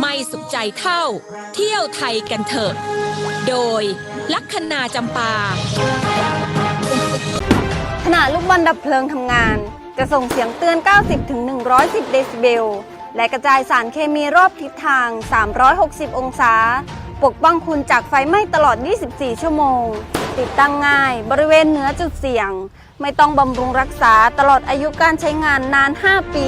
ไม่สุขใจเท่า เที่ยวไทยกันเถอะ โดยลัคนาจำปา ขณะลูกบอลดับเพลิงทำงาน จะส่งเสียงเตือน 90-110 เดซิเบล และกระจายสารเคมีรอบทิศทาง 360 องศา ปกป้องคุณจากไฟไหม้ตลอด 24 ชั่วโมง ติดตั้งง่ายบริเวณเหนือจุดเสี่ยง ไม่ต้องบำรุงรักษาตลอดอายุการใช้งานนาน 5 ปี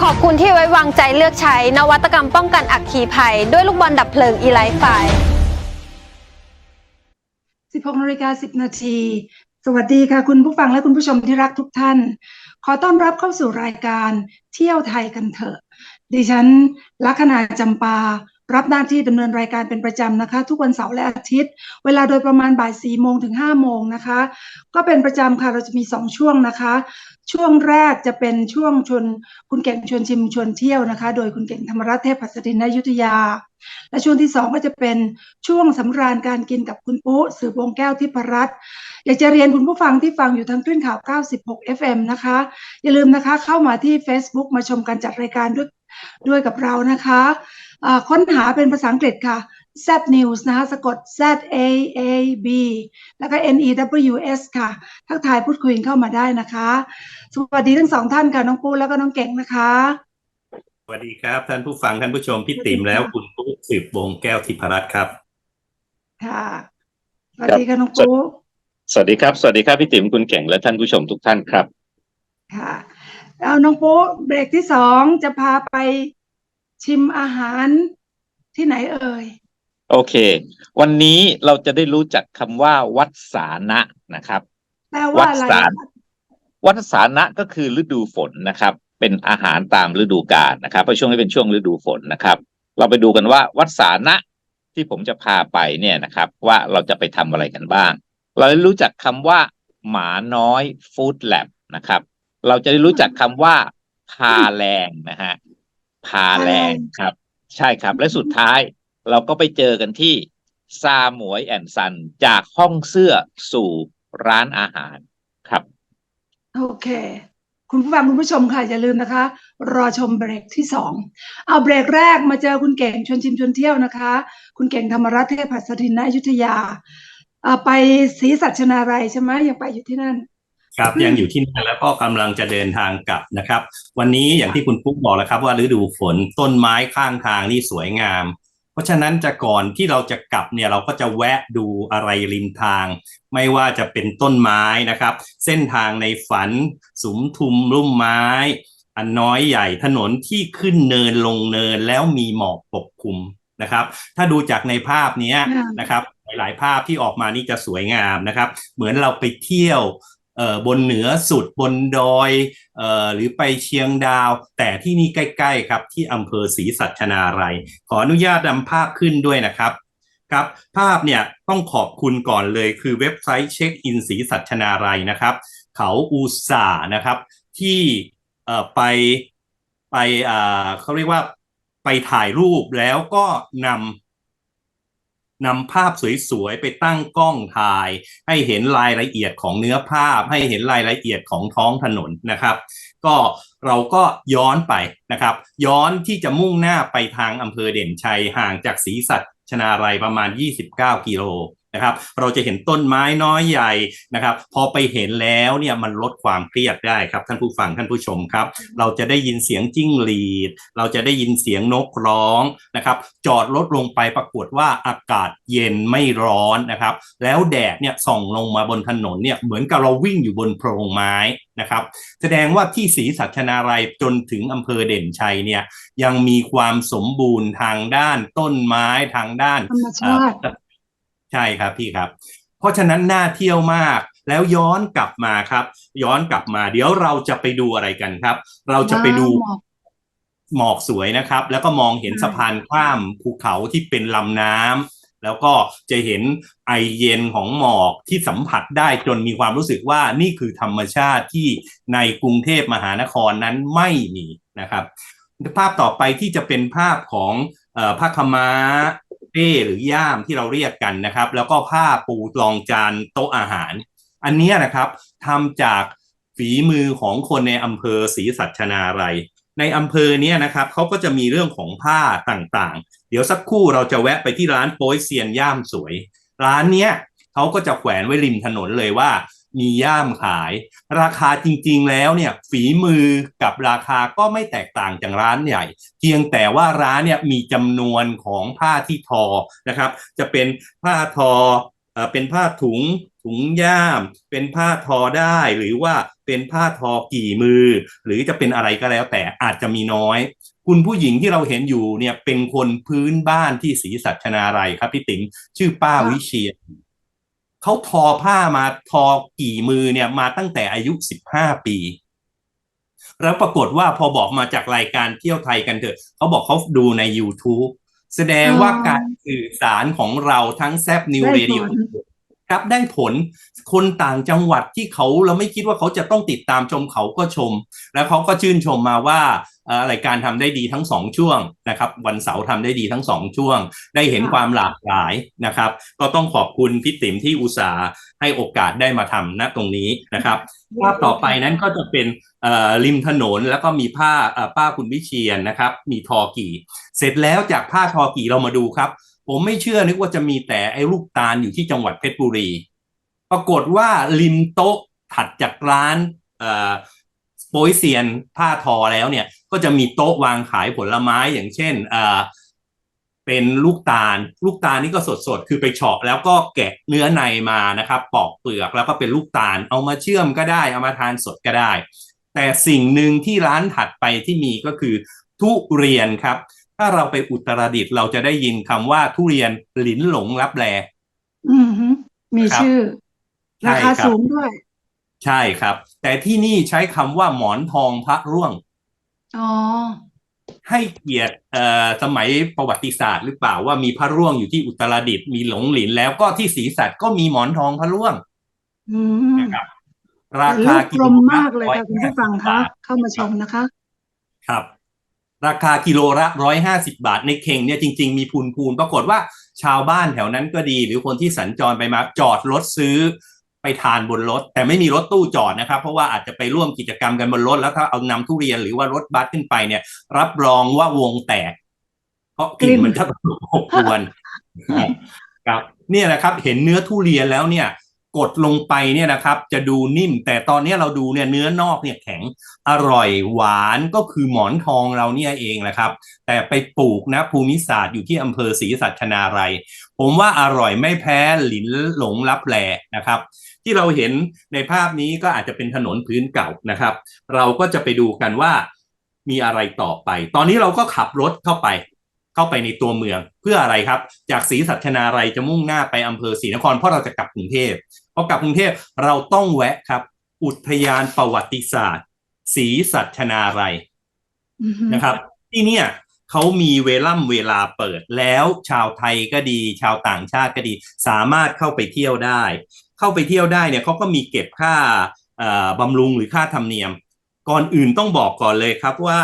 ขอบคุณที่ไว้วางใจเลือกใช้นวัตกรรมป้องกันอัคคีภัย ด้วยลูกบอลดับเพลิงอีไลฟ์ไฟ16นาฬิกา10 นาที สวัสดีค่ะ คุณผู้ฟังและคุณผู้ชมที่รักทุกท่าน ขอต้อนรับเข้าสู่รายการเที่ยวไทยกันเถอะ ดิฉันลัคนาจำปา รับหน้าที่ดำเนินรายการเป็นประจำนะคะ ทุกวันเสาร์และอาทิตย์ เวลาโดยประมาณบ่าย4โมงถึง5โมงนะคะ ก็เป็นประจำค่ะเราจะมี 2 ช่วงนะคะ ช่วงแรกจะเป็นช่วงชวนคุณเก่งชวนชิมชวนเที่ยวนะคะ โดยคุณเก่งธรรมรัตน์เทพัสดินนายุทธยา และช่วงที่2ก็จะเป็นช่วงสำราญการกินกับคุณปุ๊สืบวงแก้วทิพรัตน์อยากจะเรียนคุณผู้ฟังที่ฟังอยู่ทางคลื่นข่าว 96 FM นะคะ อย่าลืมนะคะเข้ามาที่ Facebook มาชมการจัดรายการด้วยด้วยกับเรานะคะค้นหาเป็นภาษาอังกฤษค่ะ Z News นะคะสะกด Z A A B แล้วก็ N E W S ค่ะ ทักทายพูดคุยเข้ามาได้นะคะ สวัสดีทั้งสองท่านค่ะน้องปูแล้วก็น้องเก่งนะคะ สวัสดีครับ ท่านผู้ฟังท่านผู้ชมพี่ติ๋มแล้วคุณปุ๊สืบวงแก้วทิพรัตน์ครับ ค่ะสวัสดีค่ะน้องปูสวัสดีครับ สวัสดีครับพี่ติ๋มคุณเก่งและท่านผู้ชมทุกท่านครับ ค่ะเอาน้องปูเบรกที่สองจะพาไปชิมอาหารที่ไหนเอ่ย โอเค วันนี้เราจะได้รู้จักคำว่าวัดสานะนะครับ แปลว่าอะไรวัดสารวัดสานะก็คือฤดูฝนนะครับ เป็นอาหารตามฤดูกาลนะครับเพราะช่วงนี้เป็นช่วงฤดูฝนนะครับ เราไปดูกันว่าวัดสานะที่ผมจะพาไปเนี่ยนะครับ ว่าเราจะไปทำอะไรกันบ้าง เราได้รู้จักคำว่า หมาน้อยฟู้ดแลบนะครับ เราจะได้รู้จักคำว่า พาแรงนะฮะพาแรงครับ ใช่ครับ และสุดท้าย เราก็ไปเจอกันที่ซาหมวยแอนซัน จากห้องเสื้อสู่ร้านอาหารครับ โอเค คุณผู้ฟังคุณผู้ชมค่ะ อย่าลืมนะคะ รอชมเบรกที่สองเอาเบรกแรกมาเจอคุณเก่งชวนชิมชวนเที่ยวนะคะ คุณเก่งธรรมรัตน์เทพหัสดินณอยุธยาอ่าไปศรีสัชนาลัยใช่ไหมยังไปอยู่ที่นั่นครับอืมยังอยู่ที่นั่นแล้วก็กำลังจะเดินทางกลับนะครับ วันนี้อย่างที่คุณปุ๊กบอกแล้วครับว่าฤดูฝนต้นไม้ข้างทางนี่สวยงาม เพราะฉะนั้นจะก่อนที่เราจะกลับเนี่ยเราก็จะแวะดูอะไรริมทาง ไม่ว่าจะเป็นต้นไม้นะครับ เส้นทางในฝันสุมทุมร่มไม้ อันน้อยใหญ่ถนนที่ขึ้นเนินลงเนินแล้วมีหมอกปกคลุมนะครับ ถ้าดูจากในภาพนี้นนะครับ หลายๆภาพที่ออกมานี่จะสวยงามนะครับ เหมือนเราไปเที่ยว เอ่อบนเหนือสุดบนดอยเอ่อหรือไปเชียงดาว แต่ที่นี่ใกล้ๆครับที่อำเภอศรีสัชนาลัยขออนุญาตนำภาพขึ้นด้วยนะครับครับภาพเนี่ยต้องขอบคุณก่อนเลยคือเว็บไซต์เช็คอินศรีสัชนาลัยนะครับ เขาอุตสานะครับที่เอ่อไปไปอ่าเขาเรียกว่าไปถ่ายรูปแล้วก็นำ นำภาพสวยๆ ไปตั้งกล้องถ่าย ให้เห็นรายละเอียดของเนื้อภาพ ให้เห็นรายละเอียดของท้องถนนนะครับ ก็เราก็ย้อนไปนะครับ ย้อนที่จะมุ่งหน้าไปทางอำเภอเด่นชัยห่างจากศรีสัชนาลัยประมาณ 29 กิโล นะครับเราจะเห็นต้นไม้น้อยใหญ่นะครับ พอไปเห็นแล้วเนี่ยมันลดความเครียดได้ครับ ท่านผู้ฟังท่านผู้ชมครับ เราจะได้ยินเสียงจิ้งหรีด เราจะได้ยินเสียงนกร้องนะครับ จอดรถลงไปปรากฏว่าอากาศเย็นไม่ร้อนนะครับ แล้วแดดเนี่ยส่องลงมาบนถนนเนี่ยเหมือนกับเราวิ่งอยู่บนโพรงไม้นะครับ แสดงว่าที่ศรีสัชนาลัยจนถึงอำเภอเด่นชัยเนี่ยยังมีความสมบูรณ์ทางด้านต้นไม้ทางด้านธรรมชาติเอ่อ ใช่ครับพี่ครับ เพราะฉะนั้นน่าเที่ยวมากแล้วย้อนกลับมาครับ ย้อนกลับมา เดี๋ยวเราจะไปดูอะไรกันครับ เราจะไปดูว้าวหมอกสวยนะครับ แล้วก็มองเห็นใช่สะพานข้ามภูเขาที่เป็นลำน้ำแล้วก็จะเห็นไอเย็นของหมอกที่สัมผัสได้จนมีความรู้สึกว่านี่คือธรรมชาติที่ในกรุงเทพมหานครนั้นไม่มีนะครับ ภาพต่อไปที่จะเป็นภาพของเอ่อผ้าขาวม้า เป้หรือย่ามที่เราเรียกกันนะครับ แล้วก็ผ้าปูรองจานโต๊ะอาหาร อันนี้นะครับทำจากฝีมือของคนในอำเภอศรีสัชนาลัยในอำเภอเนี้ยนะครับเขาก็จะมีเรื่องของผ้าต่างๆ เดี๋ยวสักครู่เราจะแวะไปที่ร้านโป้ยเซียนย่ามสวย ร้านเนี้ยเขาก็จะแขวนไว้ริมถนนเลยว่า มีย่ามขาย ราคาจริงๆแล้วเนี่ยฝีมือกับราคาก็ไม่แตกต่างจากร้านใหญ่ เพียงแต่ว่าร้านเนี่ยมีจำนวนของผ้าที่ทอนะครับ จะเป็นผ้าทอเอ่อเป็นผ้าถุงถุงย่าม เป็นผ้าทอได้หรือว่าเป็นผ้าทอกี่มือ หรือจะเป็นอะไรก็แล้วแต่อาจจะมีน้อยคุณผู้หญิงที่เราเห็นอยู่เนี่ยเป็นคนพื้นบ้านที่ศรีสัชนาลัยครับพี่ติ๋มชื่อป้าวิเชียร เขาทอผ้ามาทอกี่มือเนี่ยมาตั้งแต่อายุสิบห้าปี แล้วปรากฏว่าพอบอกมาจากรายการเที่ยวไทยกันเถอะเขาบอกเขาดูใน YouTube แสดงว่าอ๋อการสื่อสารของเราทั้งแซบนิวได้เรดิโอผลครับได้ผลคนต่างจังหวัดที่เขาเราไม่คิดว่าเขาจะต้องติดตามชมเขาก็ชม แล้วเขาก็ชื่นชมมาว่าเอ่อ รายการทำได้ดีทั้งสองช่วงนะครับ วันเสาร์ทำได้ดีทั้งสองช่วง ได้เห็นค่ะความหลากหลายนะครับ ก็ต้องขอบคุณพี่ติ๋มที่อุตส่าห์ให้โอกาสได้มาทำณตรงนี้นะครับภาพต่อไปนั้นก็จะเป็นเอ่อริมถนนแล้วก็มีผ้าเอ่อป้าคุณวิเชียนนะครับ มีทอกี่ เสร็จแล้วจากผ้าทอกี่เรามาดูครับ ผมไม่เชื่อนึกว่าจะมีแต่ไอ้ลูกตาลอยู่ที่จังหวัดเพชรบุรี ปรากฏว่าริมโต๊ะถัดจากร้านเอ่อ โปยเซียนผ้าทอแล้วเนี่ย ก็จะมีโต๊ะวางขายผลไม้อย่างเช่นเอ่อเป็นลูกตาล ลูกตาลนี่ก็สดๆ คือไปเฉาะแล้วก็แกะเนื้อในมานะครับ ปอกเปลือกแล้วก็เป็นลูกตาล เอามาเชื่อมก็ได้ เอามาทานสดก็ได้ แต่สิ่งหนึ่งที่ร้านถัดไปที่มีก็คือ ทุเรียนครับ ถ้าเราไปอุตรดิตถ์เราจะได้ยินคำว่าทุเรียนหลินหลงรับแลอืมฮึมีครับชื่อใช่ราคาครับสูงด้วย ใช่ครับ แต่ที่นี่ใช้คำว่าหมอนทองพระร่วง อ๋อ ให้เกียรติเอ่อสมัยประวัติศาสตร์หรือเปล่าว่ามีพระร่วงอยู่ที่อุตรดิตถ์มีหลงหลินแล้วก็ที่ศรีสัตก็มีหมอนทองพระร่วงอืมนะครับ ราลูคากกลมมากเลยร้อค่ะคุณผู้ฟังห้าสิบคะบาทเข้ามาชมนะคะ ครับ ราคากิโลละร้อยห้าสิบาทในเข่งเนี่ยจริง ๆ มีพูนพูนปรากฏว่าชาวบ้านแถวนั้นก็ดี หรือคนที่สัญจรไปมาจอดรถซื้อ ไปทานบนรถ แต่ไม่มีรถตู้จอดนะครับ เพราะว่าอาจจะไปร่วมกิจกรรมกันบนรถ แล้วถ้าเอานำทุเรียนหรือว่ารถบัสขึ้นไปเนี่ย รับรองว่าวงแตก เพราะกลิ่นมันจะอบอวนครับเนี่ยนะครับเห็นเนื้อทุเรียนแล้วเนี่ยกดลงไปเนี่ยนะครับ จะดูนิ่ม แต่ตอนนี้เราดูเนี่ยเนื้อนอกเนี่ยแข็งอร่อยหวานก็คือหมอนทองเราเนี่ยเองแหละครับ แต่ไปปลูกนะภูมิศาสตร์อยู่ที่อำเภอศรีสัชนาลัย ผมว่าอร่อยไม่แพ้หลินหลงรับแลนะครับ ที่เราเห็นในภาพนี้ก็อาจจะเป็นถนนพื้นเก่านะครับ เราก็จะไปดูกันว่ามีอะไรต่อไป ตอนนี้เราก็ขับรถเข้าไป เข้าไปในตัวเมืองเพื่ออะไรครับ จากศรีสัชนาลัยจะมุ่งหน้าไปอำเภอศรีนครเพราะเราจะกลับกรุงเทพพอกลับกรุงเทพเราต้องแวะครับ อุทยานประวัติศาสตร์ศรีสัชนาลัยอือฮึนะครับ ที่เนี่ย เขามีเวล่ำเวลาเปิดแล้วชาวไทยก็ดี ชาวต่างชาติก็ดี สามารถเข้าไปเที่ยวได้ เข้าไปเที่ยวได้เนี่ยเขาก็มีเก็บค่าบำรุงหรือค่าธรรมเนียม ก่อนอื่นต้องบอกก่อนเลยครับว่า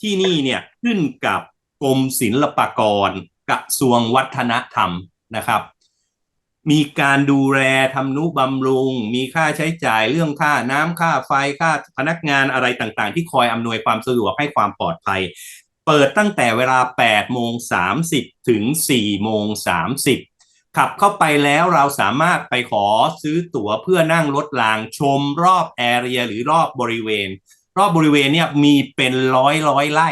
ที่นี่เนี่ยขึ้นกับกรมศิลปากรกระทรวงวัฒนธรรมนะครับมีการดูแลทำนุบำรุง มีค่าใช้จ่ายเรื่องค่าน้ำค่าไฟค่าพนักงานอะไรต่างๆ ที่คอยอำนวยความสะดวกให้ความปลอดภัย เปิดตั้งแต่เวลา8โมง30 ถึง4โมง30 ขับเข้าไปแล้วเราสามารถไปขอซื้อตั๋วเพื่อนั่งรถรางชมรอบแอเรียหรือรอบบริเวณ รอบบริเวณเนี่ยมีเป็นร้อยร้อยไร่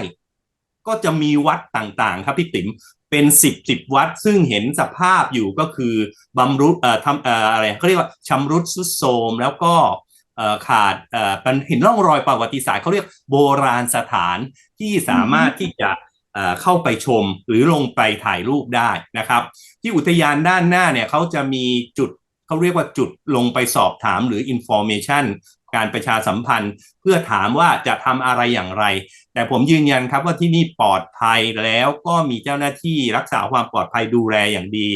ก็จะมีวัดต่างๆ ครับพี่ติ๋มเป็นสิบสิบวัดซึ่งเห็นสภาพอยู่ก็คือบำรุดเอ่อทำเอ่ออะไรเขาเรียกว่าชำรุดสุดโทมแล้วก็เอ่อขาดเอ่อเป็นเห็นร่องรอยประวัติศาสตร์เขาเรียกโบราณสถาน ที่สามารถที่จะเอ่อเข้าไปชมหรือลงไปถ่ายรูปได้นะครับ ที่อุทยานด้านหน้าเนี่ยเขาจะมีจุดเขาเรียกว่าจุดลงไปสอบถามหรือ information การประชาสัมพันธ์ เพื่อถามว่าจะทำอะไรอย่างไร แต่ผมยืนยันครับว่าที่นี่ปลอดภัยแล้วก็มีเจ้าหน้าที่รักษาความปลอดภัยดูแลอย่างดี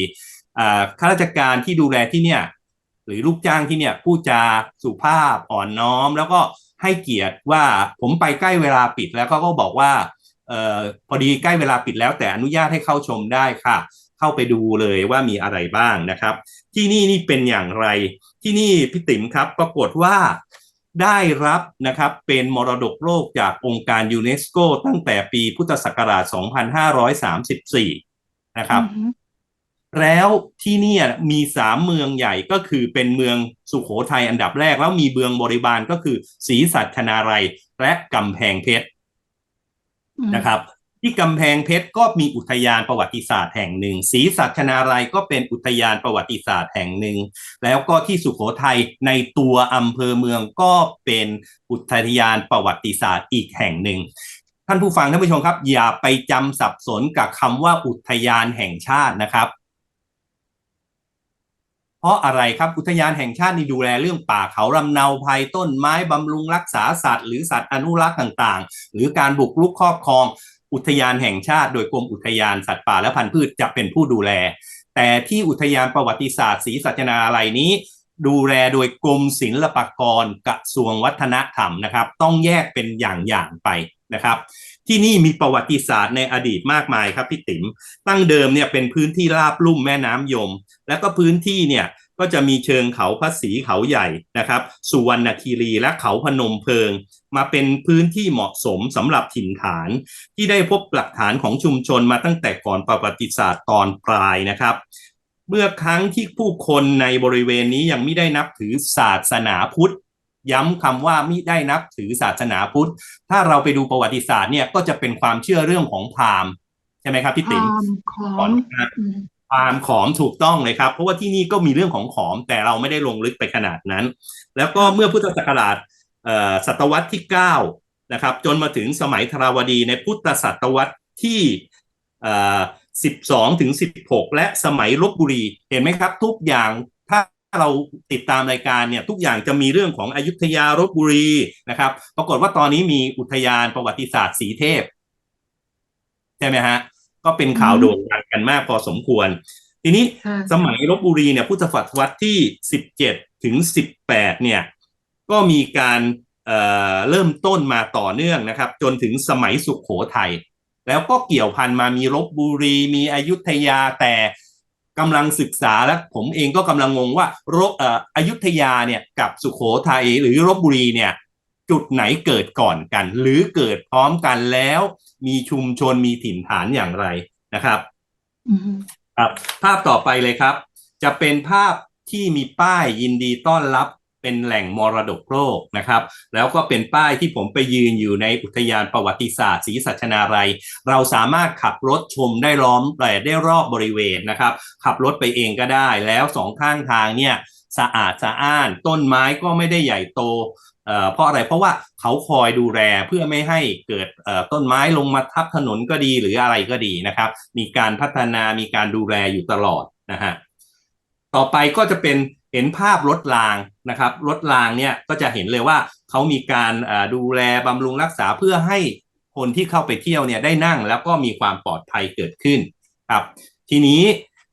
อ่าข้าราชการที่ดูแลที่เนี่ย หรือลูกจ้างที่เนี่ยพูดจาสุภาพอ่อนน้อม แล้วก็ให้เกียรติว่าผมไปใกล้เวลาปิดแล้วเขาก็บอกว่าเออพอดีใกล้เวลาปิดแล้วแต่อนุญาตให้เข้าชมได้ค่ะ เข้าไปดูเลยว่ามีอะไรบ้างนะครับ ที่นี่นี่เป็นอย่างไร ที่นี่พี่ติ๋มครับปรากฏว่าได้รับนะครับเป็นมรดกโลกจากองค์การยูเนสโกตั้งแต่ปีพุทธศักราช 2534 นะครับ แล้วที่เนี่ยมีสามเมืองใหญ่ก็คือเป็นเมืองสุขโขทัยอันดับแรก แล้วมีเมืองบริบาลก็คือศรีสัชนาลัยและกำแพงเพชรอืมนะครับ ที่กำแพงเพชรก็มีอุทยานประวัติศาสตร์แห่งหนึ่งศรีสัชนาลัยก็เป็นอุทยานประวัติศาสตร์แห่งหนึ่ง แล้วก็ที่สุขโขทัยในตัวอำเภอเมืองก็เป็นอุทยานประวัติศาสตร์อีกแห่งหนึ่งท่านผู้ฟังท่านผู้ชมครับ อย่าไปจำสับสนกับคำว่าอุทยานแห่งชาตินะครับเพ ราะอะไรครับอุทยานแห่งชาตินี่ดูแลเรื่องป่าเขาลำเนาภัยต้นไม้บำรุงรักษาสัตว์หรือสัตว์อนุรักษ์ต่างๆ หรือการบุกรุกครอบครอง อุทยานแห่งชาติ โดยกรมอุทยานสัตว์ป่าและพันธุ์พืชจะเป็นผู้ดูแล แต่ที่อุทยานประวัติศาสตร์ศรีสัชนาลัยนี้ ดูแลโดยกรมศิลปากรกระทรวงวัฒนธรรมนะครับ ต้องแยกเป็นอย่างๆไป นะครับ ที่นี่มีประวัติศาสตร์ในอดีตมากมายครับพี่ติ๋มตั้งเดิมเนี่ยเป็นพื้นที่ราบลุ่มแม่น้ำยม แล้วก็พื้นที่เนี่ยก็จะมีเชิงเขาพระศรีเขาใหญ่นะครับ สุวรรณคีรีและเขาพนมเพิง มาเป็นพื้นที่เหมาะสมสำหรับถิ่นฐาน ที่ได้พบหลักฐานของชุมชนมาตั้งแต่ก่อนประวัติศาสตร์ตอนปลายนะครับ เมื่อครั้งที่ผู้คนในบริเวณนี้ยังไม่ได้นับถือศาสนาพุทธ ย้ำคำว่าไม่ได้นับถือศาสนาพุทธ ถ้าเราไปดูประวัติศาสตร์เนี่ยก็จะเป็นความเชื่อเรื่องของพราหมณ์ใช่ไหมครับพี่ติ๋มความขอก่อนมนะอืมพราหมณ์ขอมถูกต้องเลยครับ เพราะว่าที่นี่ก็มีเรื่องของขอมแต่เราไม่ได้ลงลึกไปขนาดนั้น แล้วก็เมื่อพุทธศักราชเอ่อศตวรรษที่9นะครับจนมาถึงสมัยธราวดีในพุทธศตวรรษที่เอ่อ12ถึง16 และสมัยลบบุรี เห็นไหมครับ ทุกอย่างถ้า เราติดตามรายการเนี่ยทุกอย่างจะมีเรื่องของอยุธยาลบบุรีนะครับ ปรากฏว่าตอนนี้มีอุทยานประวัติศาสตร์สีเทพ ใช่ไหมฮะ ก็เป็นข่าวโด่งดังกันมากพอสมควร ทีนี้ค่ะสมัยลบบุรีเนี่ยพุทธศตวรรษที่สิบเจ็ดถึงสิบแปดเนี่ย ก็มีการเอ่อเริ่มต้นมาต่อเนื่องนะครับ จนถึงสมัยสุขโขทัยแล้วก็เกี่ยวพันมามีลบบุรีมีอยุธยาแต่ กำลังศึกษาและผมเองก็กำลังงงว่าลบเอ่ออยุธยาเนี่ยกับสุขโขทัยหรือลบบุรีเนี่ยจุดไหนเกิดก่อนกัน หรือเกิดพร้อมกันแล้ว มีชุมชนมีถิ่นฐานอย่างไรนะครับอืมครับภาพต่อไปเลยครับ จะเป็นภาพที่มีป้ายยินดีต้อนรับ เป็นแหล่งมรดกโลกนะครับ แล้วก็เป็นป้ายที่ผมไปยืนอยู่ในอุทยานประวัติศาสตร์ศรีสัชนาลัย เราสามารถขับรถชมได้ล้อมแต่ได้รอบบริเวณนะครับ ขับรถไปเองก็ได้ แล้วสองข้างทางเนี่ยสะอาดสะอ้าน ต้นไม้ก็ไม่ได้ใหญ่โตเอ่อเพราะอะไรเพราะว่าเขาคอยดูแลเพื่อไม่ให้เกิดเอ่อต้นไม้ลงมาทับถนนก็ดีหรืออะไรก็ดีนะครับ มีการพัฒนามีการดูแลอยู่ตลอดนะฮะต่อไปก็จะเป็น เห็นภาพรถรางนะครับรถรางเนี่ยก็จะเห็นเลยว่าเขามีการดูแลบำรุงรักษาเพื่อให้คนที่เข้าไปเที่ยวเนี่ยได้นั่งแล้วก็มีความปลอดภัยเกิดขึ้นครับ ทีนี้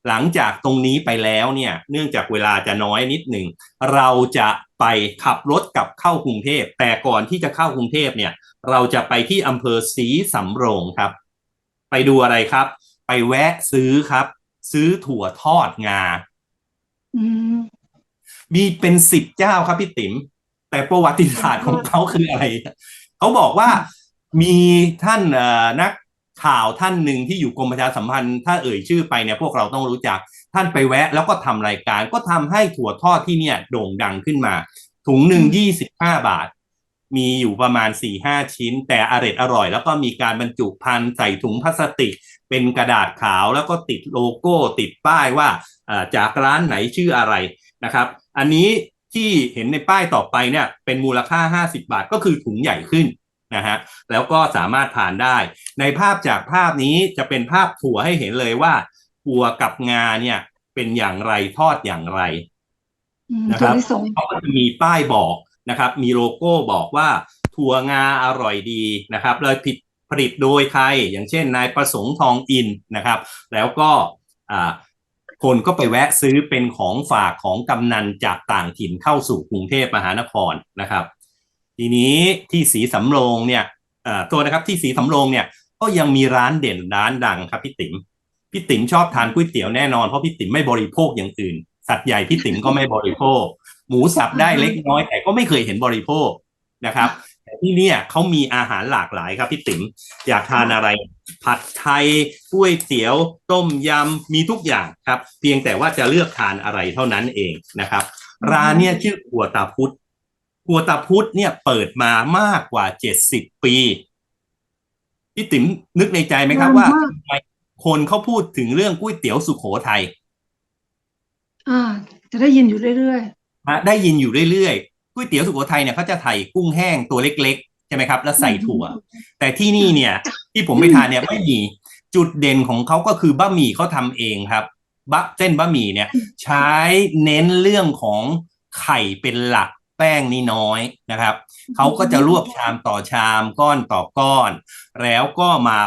หลังจากตรงนี้ไปแล้วเนี่ยเนื่องจากเวลาจะน้อยนิดหนึ่งเราจะไปขับรถกลับเข้ากรุงเทพแต่ก่อนที่จะเข้ากรุงเทพเนี่ย เราจะไปที่อำเภอศรีสำโรงครับ ไปดูอะไรครับ ไปแวะซื้อครับ ซื้อถั่วทอดงา มมีเป็นสิบเจ้าครับพี่ติ๋มแต่ประวัติศาสตร์ของเขาคืออะไร เขาบอกว่ามีท่านเอ่อนักข่าวท่านหนึ่งที่อยู่กรมประชาสัมพันธ์ ถ้าเอ่ยชื่อไปเนี่ยพวกเราต้องรู้จักท่านไปแวะ แล้วก็ทำรายการก็ทำให้ถั่วทอดที่เนี่ยโด่งดังขึ้นมา ถุงหนึ่งยี่สิบห้าบาท มีอยู่ประมาณสี่ห้าชิ้น แต่อร่อยอร่อย แล้วก็มีการบรรจุภัณฑ์ใส่ถุงพลาสติก เป็นกระดาษขาวแล้วก็ติดโลโก้ติดป้ายว่าเอ่อจากร้านไหนชื่ออะไรนะครับ อันนี้ที่เห็นในป้ายต่อไปเนี่ยเป็นมูลค่า 50 บาทก็คือถุงใหญ่ขึ้นนะฮะแล้วก็สามารถทานได้ ในภาพจากภาพนี้จะเป็นภาพถั่วให้เห็นเลยว่าถั่วกับงาเนี่ยเป็นอย่างไรทอดอย่างไรอืมนะครับถั่วลิสงเขาก็จะมีป้ายบอกนะครับ มีโลโก้บอกว่าถั่วงาอร่อยดีนะครับเลยผิดผลิตโดยใครอย่างเช่นนายประสงค์ทองอินนะครับ แล้วก็อ่า คนก็ไปแวะซื้อเป็นของฝากของกำนันจากต่างถิ่นเข้าสู่กรุงเทพมหานครนะครับ ทีนี้ที่สีสำโรงเนี่ยตัวนะครับที่สีสำโรงเนี่ยก็ยังมีร้านเด่นร้านดังครับพี่ติ๋มพี่ติ๋มชอบทานก๋วยเตี๋ยวแน่นอนเพราะพี่ติ๋มไม่บริโภคอย่างอื่น สัตว์ใหญ่พี่ติ๋มก็ไม่บริโภค หมูสับได้เล็กน้อยแต่ก็ไม่เคยเห็นบริโภคนะครับแต่ที่นี่เขามีอาหารหลากหลายครับพี่ติ๋มอยากทานอะไร ผัดไทยก๋วยเตี๋ยว ต้มยำมีทุกอย่างครับ เพียงแต่ว่าจะเลือกทานอะไรเท่านั้นเองนะครับ ร้านเนี่ยชื่อครัวตาพุธครัวตาพุธเนี่ยเปิดมามากกว่าเจ็ดสิบปีพี่ติ๋มนึกในใจไหมครับนานว่ามากทำไมคนเขาพูดถึงเรื่องก๋วยเตี๋ยวสุโขทัยอ่า จะได้ยินอยู่เรื่อยนะได้ยินอยู่เรื่อยๆก๋วยเตี๋ยวสุโขทัยเนี่ยเขาจะใส่กุ้งแห้งตัวเล็กๆใช่ไหมครับ แล้วใส่ถั่ว แต่ที่นี่เนี่ยที่ผมไปทานเนี่ยไม่มีจุดเด่นของเขาก็คือบะหมี่เขาทำเองครับบะเส้นบะหมี่เนี่ย ใช้เน้นเรื่องของไข่เป็นหลักแป้งนี่น้อยนะครับเขาก็จะรวบชามต่อชามก้อนต่อก้อน แล้วก็มา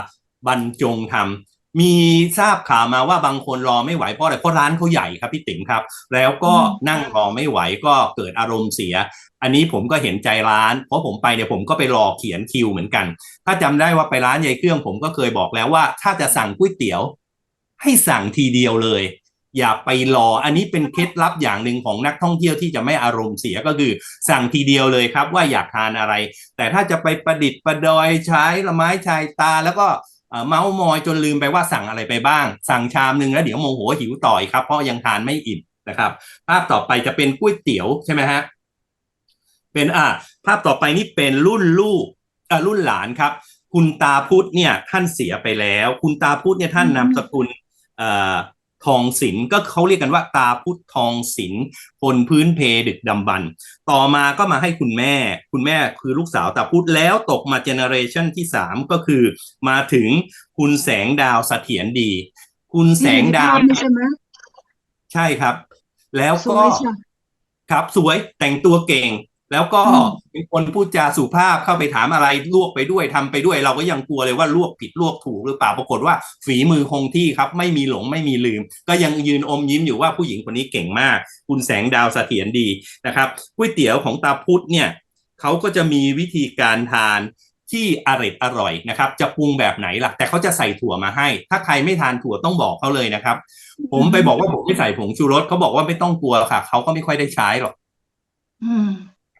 บรรจงทำ มีทราบข่าวมาว่าบางคนรอไม่ไหวเพราะอะไรเพราะร้านเขาใหญ่ครับพี่ติ๋มครับ แล้วก็นั่งรอไม่ไหวก็เกิดอารมณ์เสีย อันนี้ผมก็เห็นใจร้าน เพราะผมไปเนี่ยผมก็ไปรอเขียนคิวเหมือนกัน ถ้าจำได้ว่าไปร้านยายเครื่องผมก็เคยบอกแล้วว่า ถ้าจะสั่งก๋วยเตี๋ยว ให้สั่งทีเดียวเลย อย่าไปรอ อันนี้เป็นเคล็ดลับอย่างหนึ่งของนักท่องเที่ยวที่จะไม่อารมณ์เสียก็คือ สั่งทีเดียวเลยครับ ว่าอยากทานอะไร แต่ถ้าจะไปประดิษฐ์ประดอยใช้ละไม้ชายตาแล้วก็ เอ่อเมาส์มอยจนลืมไปว่าสั่งอะไรไปบ้าง สั่งชามหนึ่งแล้วเดี๋ยวโมโหหิวต่อยครับเพราะยังทานไม่อิ่มนะครับ ภาพต่อไปจะเป็นก๋วยเตี๋ยวใช่ไหมฮะเป็นอ่าภาพต่อไปนี่เป็นรุ่นลูกอ่ารุ่นหลานครับ คุณตาพุธเนี่ยท่านเสียไปแล้ว คุณตาพุธเนี่ยท่านนามสกุลเอ่อ ทองศิลป์ก็เขาเรียกกันว่าตาพุธทองศิลป์คนพื้นเพดึกดำบรรพ์ต่อมาก็มาให้คุณแม่ คุณแม่คือลูกสาวตาพุธแล้วตกมาเจเนอเรชันที่สามก็คือ มาถึงคุณแสงดาวเสถียรดี คุณๆแสงดาวที่เห็นในภพนี่ใช่ไหมใช่ครับ แล้วสก็วยใช่ครับสวยแต่งตัวเก่ง แล้วก็อืมเป็นคนพูดจาสุภาพเข้าไปถามอะไรลวกไปด้วยทำไปด้วย เราก็ยังกลัวเลยว่าลวกผิดลวกถูกหรือเปล่าปรากฏว่าฝีมือคงที่ครับ ไม่มีหลงไม่มีลืม ก็ยังยืนอมยิ้มอยู่ว่าผู้หญิงคนนี้เก่งมาก คุณแสงดาวเสถียรดีนะครับก๋วยเตี๋ยวของตาพุธเนี่ยเขาก็จะมีวิธีการทานที่อร่อยอร่อยนะครับ จะปรุงแบบไหนล่ะ แต่เขาจะใส่ถั่วมาให้ ถ้าใครไม่ทานถั่วต้องบอกเขาเลยนะครับ ผมไปบอกว่าผมไม่ใส่ผงชูรสเขาบอกว่าไม่ต้องกลัวค่ะเขาก็ไม่ค่อยได้ใช้หรอก อืม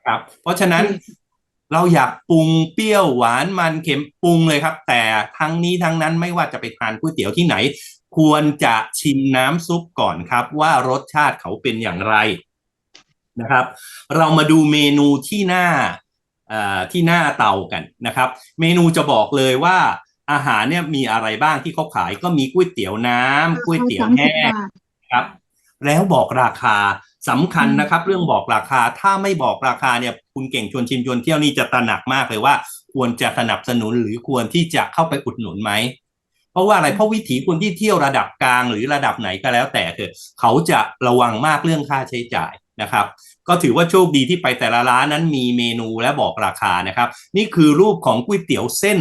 ครับ เพราะฉะนั้นอืมเราอยากปรุงเปรี้ยวหวานมันเค็มปรุงเลยครับ แต่ทั้งนี้ทั้งนั้นไม่ว่าจะไปทานก๋วยเตี๋ยวที่ไหน ควรจะชิมน้ำซุปก่อนครับ ว่ารสชาติเขาเป็นอย่างไรนะครับ เรามาดูเมนูที่หน้าอ่าที่หน้าเตากันนะครับ เมนูจะบอกเลยว่าอาหารเนี่ยมีอะไรบ้างที่เขาขายก็มีก๋วยเตี๋ยวน้ำก๋วยเตี๋ยวแห้งครับ แล้วบอกราคา สำคัญอืมนะครับ เรื่องบอกราคาถ้าไม่บอกราคาเนี่ยคุณเก่งชวนชิมชวนเที่ยวนี่จะตระหนักมากเลยว่า ควรจะสนับสนุนหรือควรที่จะเข้าไปอุดหนุนไหมเพราะว่าอะไรเพราะวิถีคนที่เที่ยวระดับกลางหรือระดับไหนก็แล้วแต่เถอะเขาจะระวังมากเรื่องค่าใช้จ่ายนะครับ ก็ถือว่าโชคดีที่ไปแต่ละร้านนั้นมีเมนูและบอกราคานะครับ นี่คือรูปของก๋วยเตี๋ยวเส้น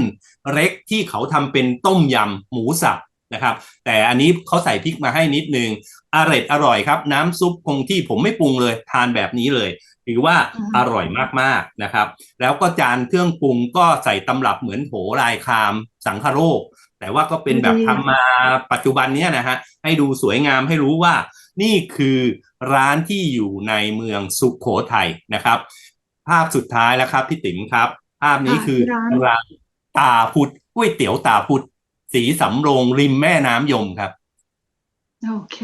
เล็กที่เขาทำเป็นต้มยำหมูสับ นะครับ แต่อันนี้เขาใส่พริกมาให้นิดนึงอร่อยอร่อยครับ น้ำซุปคงที่ผมไม่ปรุงเลยทานแบบนี้เลยถือว่าอืมอร่อยมากๆนะครับ แล้วก็จานเครื่องปรุงก็ใส่ตำรับเหมือนโหรายคามสังคโรค แต่ว่าก็เป็นแบบทำมาปัจจุบันเนี้ยนะฮะให้ดูสวยงามให้รู้ว่า นี่คือร้านที่อยู่ในเมืองสุขโขทัยนะครับ ภาพสุดท้ายแล้วครับพี่ติ๋มครับ ภาพนี้คือที่ร้านร้านตาพุธก๋วยเตี๋ยวตาพุธ สีสำโรงริมแม่น้ำยมครับ โอเค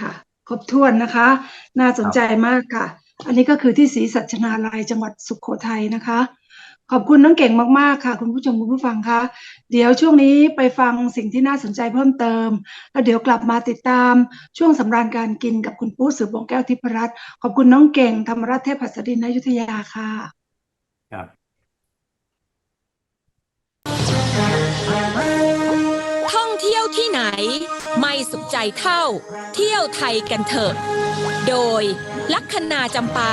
ค่ะ ครบถ้วนนะคะ น่าสนใจมากค่ะ อันนี้ก็คือที่ศรีสัชนาลัยจังหวัดสุขโขทัยนะคะ ขอบคุณน้องเก่งมากๆค่ะ คุณผู้ชมคุณผู้ฟังคะเดี๋ยวช่วงนี้ไปฟังสิ่งที่น่าสนใจเพิ่มเติม แล้วเดี๋ยวกลับมาติดตามช่วงสำราญการกินกับคุณปู้สืบวงแก้วทิพรัตน์ขอบคุณน้องเก่งธรรมรัตน์เทพหัสดินอยุธยาค่ะ ครับ ไหน ไม่สุขใจเท่า เที่ยวไทยกันเถอะ โดยลัคนาจำปา